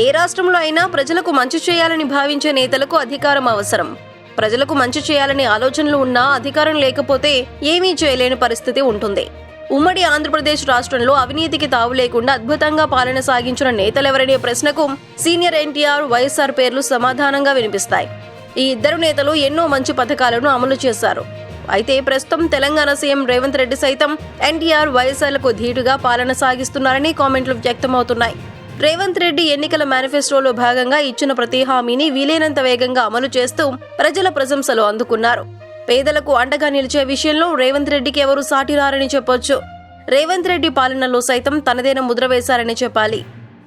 ఏ రాష్ట్రంలో అయినా ప్రజలకు మంచి చేయాలని భావించే నేతలకు అధికారం అవసరం. ప్రజలకు మంచి చేయాలనే ఆలోచనలు ఉన్నా అధికారం లేకపోతే ఏమీ చేయలేని పరిస్థితి ఉంటుంది. ఉమ్మడి ఆంధ్రప్రదేశ్ రాష్ట్రంలో అవినీతికి తావు లేకుండా అద్భుతంగా పాలన సాగించిన నేతలెవరనే ప్రశ్నకు సీనియర్ ఎన్టీఆర్ వైఎస్ఆర్ పేర్లు సమాధానంగా వినిపిస్తాయి. ఈ ఇద్దరు నేతలు ఎన్నో మంచి పథకాలను అమలు చేశారు. అయితే ప్రస్తుతం తెలంగాణ సీఎం రేవంత్ రెడ్డి సైతం ఎన్టీఆర్ వైఎస్ఆర్లకు ధీటుగా పాలన సాగిస్తున్నారని కామెంట్లు వ్యక్తమవుతున్నాయి. రేవంత్ రెడ్డి ఎన్నికల మేనిఫెస్టోలో భాగంగా ఇచ్చిన ప్రతి హామీని వీలైనంత వేగంగా అమలు చేస్తూ ప్రజల ప్రశంసలు అందుకున్నారు. పేదలకు అండగా నిలిచే విషయంలో రేవంత్ రెడ్డికి ఎవరు సాటిరారని చెప్పొచ్చు. రేవంత్ రెడ్డి పాలనలో సైతం తనదైన ముద్ర వేశారని చెప్పాలి.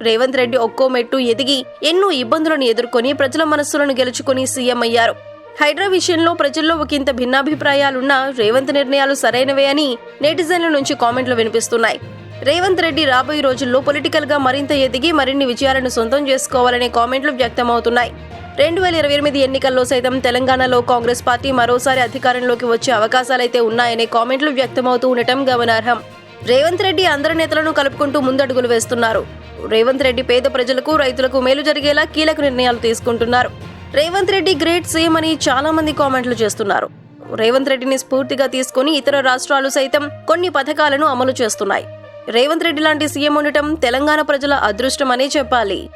రేవంత్ రెడ్డి ఒక్కో మెట్టు ఎదిగి ఎన్నో ఇబ్బందులను ఎదుర్కొని ప్రజల మనస్సులను గెలుచుకుని సీఎం అయ్యారు. హైడ్రా విషయంలో ప్రజల్లో ఒకంత భిన్నాభిప్రాయాలున్నా రేవంత్ నిర్ణయాలు సరైనవే అని నెటిజన్ల నుంచి కామెంట్లు వినిపిస్తున్నాయి. రేవంత్ రెడ్డి రాబోయే రోజుల్లో పొలిటికల్గా మరింత ఎదిగి మరిన్ని విజయాలను సొంతం చేసుకోవాలనే కామెంట్లు వ్యక్తమవుతున్నాయి. రెండు వేల ఇరవై ఎనిమిది ఎన్నికల్లో సైతం తెలంగాణలో కాంగ్రెస్ పార్టీ మరోసారి అధికారంలోకి వచ్చే అవకాశాలైతే ఉన్నాయనే కామెంట్లు వ్యక్తమవుతూ ఉండటం గమనార్హం. రేవంత్ రెడ్డి అందరి నేతలను కలుపుకుంటూ ముందడుగులు వేస్తున్నారు. రేవంత్ రెడ్డి పేద ప్రజలకు రైతులకు మేలు జరిగేలా కీలక నిర్ణయాలు తీసుకుంటున్నారు. రేవంత్ రెడ్డి గ్రేట్ సీఎం అని చాలా మంది కామెంట్లు చేస్తున్నారు. రేవంత్ రెడ్డిని స్ఫూర్తిగా తీసుకుని ఇతర రాష్ట్రాలు సైతం కొన్ని పథకాలను అమలు చేస్తున్నాయి. రేవంత్ రెడ్డి లాంటి సీఎం ఉండటం తెలంగాణ ప్రజల అదృష్టమనే చెప్పాలి.